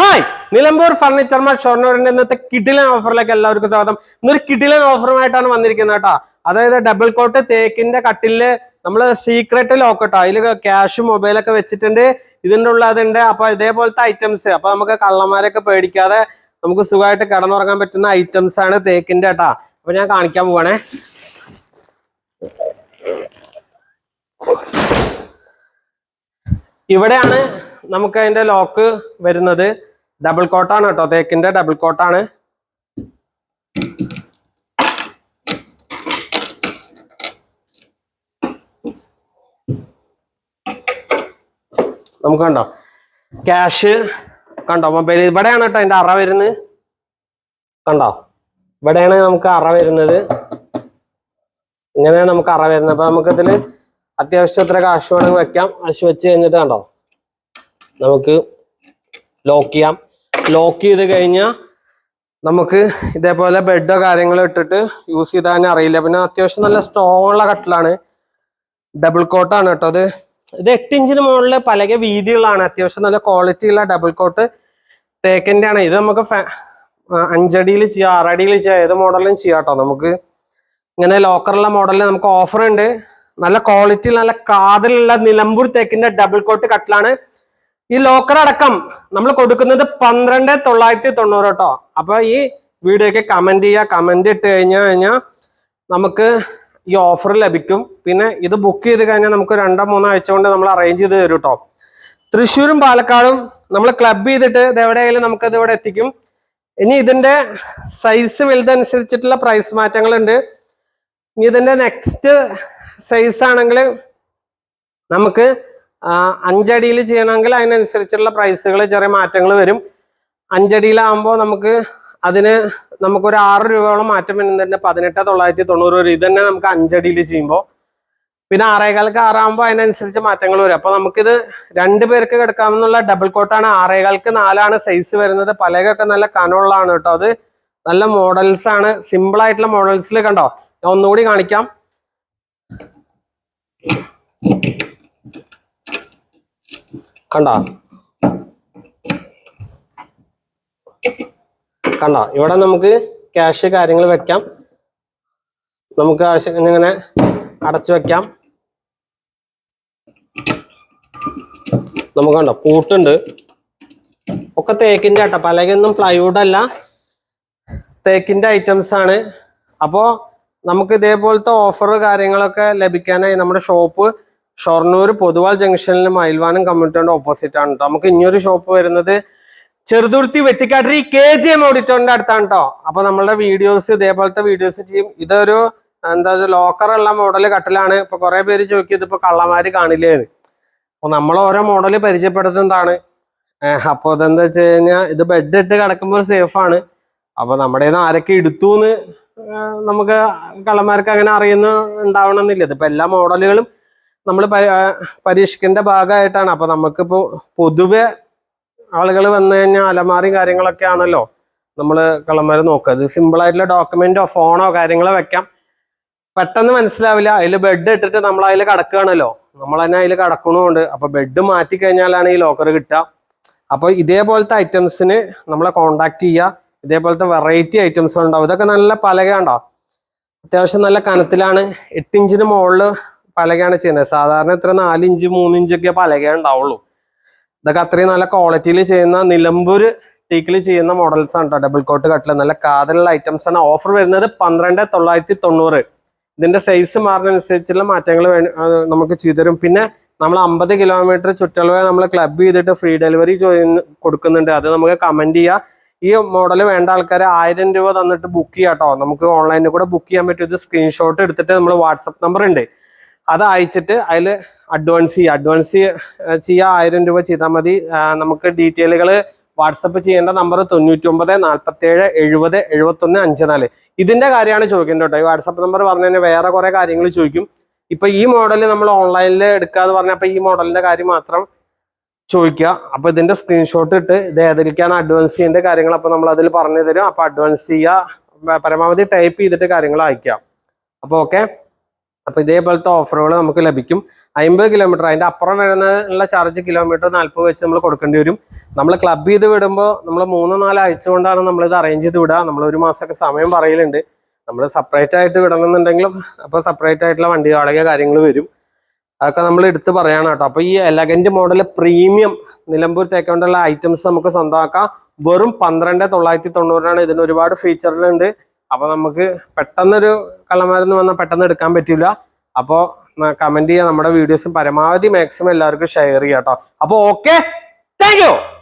Hi Nilambur furniture mart ഷൊർണൂരിന്റെ ഇന്നത്തെ കിടിലൻ ഓഫറിലേക്ക് എല്ലാവർക്കും സ്വാഗതം. ഇന്നൊരു കിടിലൻ ഓഫറുമായിട്ടാണ് വന്നിരിക്കുന്നത് കേട്ടോ. അതായത് ഡബിൾ കോട്ട് തേക്കിന്റെ കട്ടിൽ നമ്മൾ സീക്രട്ട് ലോക്കട്ടോ അതിൽ ക്യാഷ് മൊബൈലൊക്കെ വെച്ചിട്ടുണ്ട്. ഇതിന്റെ ഉള്ള അതുണ്ട് അപ്പൊ ഇതേപോലത്തെ ഐറ്റംസ് അപ്പൊ നമുക്ക് കള്ളന്മാരൊക്കെ പേടിക്കാതെ നമുക്ക് സുഖമായിട്ട് കിടന്നുറങ്ങാൻ പറ്റുന്ന ഐറ്റംസ് ആണ് തേക്കിന്റെ കേട്ടാ. അപ്പൊ ഞാൻ കാണിക്കാൻ പോവാണേ. ഇവിടെയാണ് നമുക്ക് അതിന്റെ ലോക്ക് വരുന്നത്. ഡബിൾ കോട്ടാണ് കേട്ടോ. തേക്കിന്റെ ഡബിൾ കോട്ടാണ് നമുക്ക് കണ്ടോ? ക്യാഷ് കണ്ടോ? മൊബൈൽ ഇവിടെയാണ് കേട്ടോ അതിന്റെ അറ വരുന്നത്. കണ്ടോ? ഇവിടെയാണ് നമുക്ക് അറ വരുന്നത്. ഇങ്ങനെയാണ് നമുക്ക് അറ വരുന്നത്. അപ്പൊ നമുക്ക് ഇതിൽ അത്യാവശ്യം എത്ര കാശ് വേണമെങ്കിൽ വെക്കാം. കാശ് വെച്ച് കഴിഞ്ഞിട്ട് കണ്ടോ? നമുക്ക് ലോക്ക് ചെയ്യാം. ലോക്ക് ചെയ്ത് കഴിഞ്ഞാൽ നമുക്ക് ഇതേപോലെ ബെഡോ കാര്യങ്ങളോ ഇട്ടിട്ട് യൂസ് ചെയ്താൽ അറിയില്ല. പിന്നെ അത്യാവശ്യം നല്ല സ്ട്രോങ് ഉള്ള കട്ടിലാണ് ഡബിൾ കോട്ടാണ് കേട്ടോ അത്. ഇത് എട്ട് ഇഞ്ചിന് മുകളിൽ പലക വീതികളാണ് അത്യാവശ്യം നല്ല ക്വാളിറ്റി ഉള്ള ഡബിൾ കോട്ട് തേക്കന്റെ ആണ്. ഇത് നമുക്ക് അഞ്ചടിയിൽ ചെയ്യാം ആറടിയിൽ ചെയ്യാം ഏത് മോഡലും ചെയ്യാം കേട്ടോ നമുക്ക്. ഇങ്ങനെ ലോക്കറുള്ള മോഡലിൽ നമുക്ക് ഓഫർ ഉണ്ട്. നല്ല ക്വാളിറ്റി നല്ല കാതലുള്ള നിലമ്പൂർ തേക്കിന്റെ ഡബിൾ കോട്ട് കട്ടിലാണ് ഈ ലോക്കർ അടക്കം നമ്മൾ കൊടുക്കുന്നത് പന്ത്രണ്ട് തൊള്ളായിരത്തി തൊണ്ണൂറ് കേട്ടോ. അപ്പൊ ഈ വീഡിയോക്ക് കമന്റ് ചെയ്യുക കമന്റ് ഇട്ട് കഴിഞ്ഞാൽ കഴിഞ്ഞാൽ നമുക്ക് ഈ ഓഫർ ലഭിക്കും. പിന്നെ ഇത് ബുക്ക് ചെയ്ത് കഴിഞ്ഞാൽ നമുക്ക് രണ്ടോ മൂന്നോ ആഴ്ച കൊണ്ട് നമ്മൾ അറേഞ്ച് ചെയ്ത് തരും കേട്ടോ. തൃശ്ശൂരും പാലക്കാടും നമ്മൾ ക്ലബ് ചെയ്തിട്ട് ഇത് എവിടെയായാലും നമുക്കത് ഇവിടെ എത്തിക്കും. ഇനി ഇതിന്റെ സൈസ് വലുതനുസരിച്ചിട്ടുള്ള പ്രൈസ് മാറ്റങ്ങളുണ്ട്. ഇനി ഇതിന്റെ നെക്സ്റ്റ് സൈസ് ആണെങ്കിൽ നമുക്ക് അഞ്ചടിയിൽ ചെയ്യണമെങ്കിൽ അതിനനുസരിച്ചുള്ള പ്രൈസുകൾ ചെറിയ മാറ്റങ്ങൾ വരും. അഞ്ചടിയിലാകുമ്പോൾ നമുക്ക് അതിന് നമുക്കൊരു ആറ് രൂപയോളം മാറ്റം വരുന്നുണ്ട് പതിനെട്ട് തൊള്ളായിരത്തി തൊണ്ണൂറ് വരും. ഇത് തന്നെ നമുക്ക് അഞ്ചടിയിൽ ചെയ്യുമ്പോൾ പിന്നെ ആറേകാൽക്ക് ആറാകുമ്പോൾ അതിനനുസരിച്ച് മാറ്റങ്ങൾ വരും. അപ്പോൾ നമുക്കിത് രണ്ട് പേർക്ക് കിടക്കാമെന്നുള്ള ഡബിൾ കോട്ടാണ് ആറേകാൽക്ക് നാലാണ് സൈസ് വരുന്നത്. പലകൊക്കെ നല്ല കനമുള്ളതാണ് കേട്ടോ അത്. നല്ല മോഡൽസ് ആണ്. സിമ്പിൾ ആയിട്ടുള്ള മോഡൽസിൽ കണ്ടോ? ഞാൻ ഒന്നുകൂടി കാണിക്കാം. കണ്ടോ? കണ്ട? ഇവിടെ നമുക്ക് ക്യാഷ് കാര്യങ്ങൾ വെക്കാം. നമുക്ക് ആവശ്യം ഇങ്ങനെ അടച്ചു വെക്കാം. നമുക്ക് കണ്ടോ? പൂട്ടുണ്ട്. ഒക്കെ തേക്കിന്റെ ആട്ടോ. പലകൊന്നും പ്ലൈവുഡ് അല്ല. തേക്കിന്റെ ഐറ്റംസ് ആണ്. അപ്പോ നമുക്ക് ഇതേപോലത്തെ ഓഫർ കാര്യങ്ങളൊക്കെ ലഭിക്കാനായി നമ്മുടെ ഷോപ്പ് ഷൊർണൂർ പൊതുവാൾ ജംഗ്ഷനിൽ മയിൽവാനം കമ്മ്യൂണിറ്റിയുടെ ഓപ്പോസിറ്റ് ആണ് കേട്ടോ നമുക്ക് ഇനിയൊരു ഷോപ്പ് വരുന്നത് Cheruthuruthy Vettikkattiri K G M ഓഡിറ്റോറിന്റെ അടുത്താണ് കേട്ടോ അപ്പൊ നമ്മളുടെ വീഡിയോസ് ഇതേപോലത്തെ വീഡിയോസ് ചെയ്യും. ഇതൊരു എന്താ ലോക്കർ ഉള്ള മോഡൽ കട്ടിലാണ്. ഇപ്പൊ കുറെ പേര് ചോദിക്കും ഇപ്പൊ കള്ളമാര് കാണില്ലേന്ന് അപ്പൊ നമ്മൾ ഓരോ മോഡൽ പരിചയപ്പെടുത്തുന്നതാണ്. അപ്പോൾ അപ്പൊ ഇതെന്താ വെച്ച് കഴിഞ്ഞാൽ ഇത് ബെഡ് ഇട്ട് കിടക്കുമ്പോൾ സേഫ് ആണ്. അപ്പൊ നമ്മുടെ കയ്യിന്ന് ആരൊക്കെ എടുത്തു നമുക്ക് കള്ളന്മാർക്ക് അങ്ങനെ അറിയുന്ന ഉണ്ടാവണമെന്നില്ല. ഇതിപ്പോ എല്ലാ മോഡലുകളും നമ്മൾ പരീക്ഷിക്കേണ്ട ഭാഗമായിട്ടാണ്. അപ്പൊ നമുക്കിപ്പോ പൊതുവെ ആളുകൾ വന്നു കഴിഞ്ഞാൽ അലമാറിയും കാര്യങ്ങളൊക്കെ ആണല്ലോ നമ്മൾ കള്ളന്മാർ നോക്കുക. അത് സിമ്പിൾ ആയിട്ടുള്ള ഡോക്യുമെന്റോ ഫോണോ കാര്യങ്ങളോ വെക്കാം. പെട്ടെന്ന് മനസ്സിലാവില്ല. അതിൽ ബെഡ് ഇട്ടിട്ട് നമ്മൾ അതിൽ കിടക്കുകയാണല്ലോ. നമ്മൾ തന്നെ അതിൽ കിടക്കണമുണ്ട്. അപ്പൊ ബെഡ് മാറ്റി കഴിഞ്ഞാലാണ് ഈ ലോക്കർ കിട്ടുക. അപ്പൊ ഇതേപോലത്തെ ഐറ്റംസിന് നമ്മളെ കോണ്ടാക്ട് ചെയ്യുക. ഇതേപോലത്തെ വെറൈറ്റി ഐറ്റംസ് ഉണ്ടാവും ഇതൊക്കെ നല്ല പലകയുണ്ടോ അത്യാവശ്യം നല്ല കനത്തിലാണ്. എട്ട് ഇഞ്ചിന് മുകളിൽ പലകയാണ് ചെയ്യുന്നത്. സാധാരണ ഇത്ര നാലിഞ്ച് മൂന്നിഞ്ചൊക്കെ പലക ഉണ്ടാവുള്ളൂ. ഇതൊക്കെ അത്രയും നല്ല ക്വാളിറ്റിയിൽ ചെയ്യുന്ന നിലമ്പൂർ ടീക്കിൽ ചെയ്യുന്ന മോഡൽസ് ആണ് കേട്ടോ ഡബിൾ കോട്ട് കട്ടിൽ നല്ല കാതലുള്ള ഐറ്റംസ് ആണ്. ഓഫർ വരുന്നത് പന്ത്രണ്ട് തൊള്ളായിരത്തി തൊണ്ണൂറ്. ഇതിന്റെ സൈസ് മാറുന്നതനുസരിച്ചുള്ള മാറ്റങ്ങൾ നമുക്ക് ചെയ്തു തരും. പിന്നെ നമ്മൾ അമ്പത് കിലോമീറ്റർ ചുറ്റളവ് നമ്മൾ ക്ലബ് ചെയ്തിട്ട് ഫ്രീ ഡെലിവറി കൊടുക്കുന്നുണ്ട്. അത് നമുക്ക് കമന്റ് ചെയ്യാം. ഈ മോഡൽ വേണ്ട ആൾക്കാരെ ആയിരം രൂപ തന്നിട്ട് ബുക്ക് ചെയ്യാം കേട്ടോ നമുക്ക് ഓൺലൈനിൽ കൂടെ ബുക്ക് ചെയ്യാൻ പറ്റും ഇത് സ്ക്രീൻഷോട്ട് എടുത്തിട്ട് നമ്മൾ വാട്സപ്പ് നമ്പർ ഉണ്ട്. അത് അയച്ചിട്ട് അതിൽ അഡ്വാൻസ് ചെയ്യുക അഡ്വാൻസ് ചെയ്യുക ആയിരം രൂപ ചെയ്താൽ മതി. നമുക്ക് ഡീറ്റെയിലുകൾ വാട്സപ്പ് ചെയ്യേണ്ട നമ്പർ തൊണ്ണൂറ്റി ഒമ്പത് നാൽപ്പത്തി ഏഴ് എഴുപത് എഴുപത്തി ഒന്ന് അഞ്ച് നാല് ഇതിന്റെ കാര്യമാണ് ചോദിക്കേണ്ടത് കേട്ടോ. ഈ വാട്സപ്പ് നമ്പർ പറഞ്ഞു കഴിഞ്ഞാൽ വേറെ കുറേ കാര്യങ്ങൾ ചോദിക്കും. ഇപ്പൊ ഈ മോഡൽ നമ്മൾ ഓൺലൈനിൽ എടുക്കുക എടുക്കാന്ന് പറഞ്ഞപ്പോൾ ഈ മോഡലിന്റെ കാര്യം മാത്രം ചോദിക്കുക. അപ്പൊ ഇതിന്റെ സ്ക്രീൻഷോട്ട് ഇട്ട് ഇത് ഏതിലേക്കാണ് അഡ്വാൻസ് ചെയ്യേണ്ട കാര്യങ്ങൾ അപ്പൊ നമ്മൾ അതിൽ പറഞ്ഞു തരും. അപ്പൊ അഡ്വാൻസ് ചെയ്യുക പരമാവധി ടൈപ്പ് ചെയ്തിട്ട് കാര്യങ്ങൾ അയക്കാം. അപ്പോൾ ഓക്കെ അപ്പൊ ഇതേപോലത്തെ ഓഫറുകൾ നമുക്ക് ലഭിക്കും. അമ്പത് കിലോമീറ്റർ അതിന്റെ അപ്പുറം വരുന്ന ഉള്ള ചാർജ് കിലോമീറ്റർ നാൽപ്പത് വെച്ച് നമ്മൾ കൊടുക്കേണ്ടി വരും. നമ്മൾ ക്ലബ് ചെയ്ത് വിടുമ്പോൾ നമ്മൾ മൂന്ന് നാല് ആഴ്ച കൊണ്ടാണ് നമ്മൾ ഇത് അറേഞ്ച് ചെയ്ത് വിടുക. നമ്മൾ ഒരു മാസമൊക്കെ സമയം പറയലുണ്ട്. നമ്മൾ സെപ്പറേറ്റ് ആയിട്ട് വിടണമെന്നുണ്ടെങ്കിലും അപ്പോൾ സെപ്പറേറ്റ് ആയിട്ടുള്ള വണ്ടി വാടക കാര്യങ്ങൾ വരും. അതൊക്കെ നമ്മൾ എടുത്ത് പറയണം കേട്ടോ. അപ്പൊ ഈ എലഗന്റ് മോഡൽ പ്രീമിയം നിലമ്പൂർ തേക്കൊണ്ടുള്ള ഐറ്റംസ് നമുക്ക് സ്വന്തമാക്കാം. വെറും പന്ത്രണ്ട് തൊള്ളായിരത്തി തൊണ്ണൂറിനാണ്. ഇതിന് ഒരുപാട് ഫീച്ചറുകളുണ്ട് അപ്പൊ നമുക്ക് പെട്ടെന്നൊരു കള്ളന്മാരെന്ന് വന്നാൽ പെട്ടെന്ന് എടുക്കാൻ പറ്റില്ല അപ്പോൾ കമന്റ് ചെയ്യുക നമ്മുടെ വീഡിയോസ് പരമാവധി മാക്സിമം എല്ലാവർക്കും ഷെയർ ചെയ്യാം കേട്ടോ അപ്പോൾ ഓക്കെ താങ്ക്